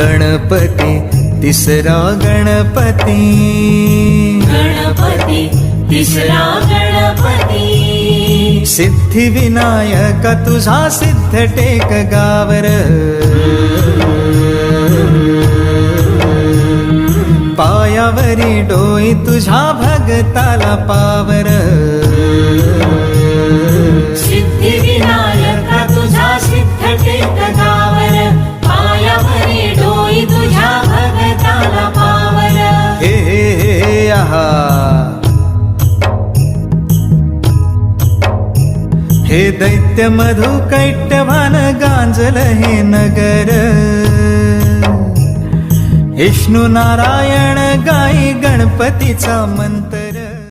गणपती तिसरा गणपती. गणपती तिसरा गणपती. सिद्धिविनायक तुझा सिद्ध टेक गावर. पायावरी डोई तुझ्या भगताला पावर. हे दैत्य मधु कैट्यभान गांजल हे नगर। विष्णू नारायण गाई गणपतीचा मंत्र।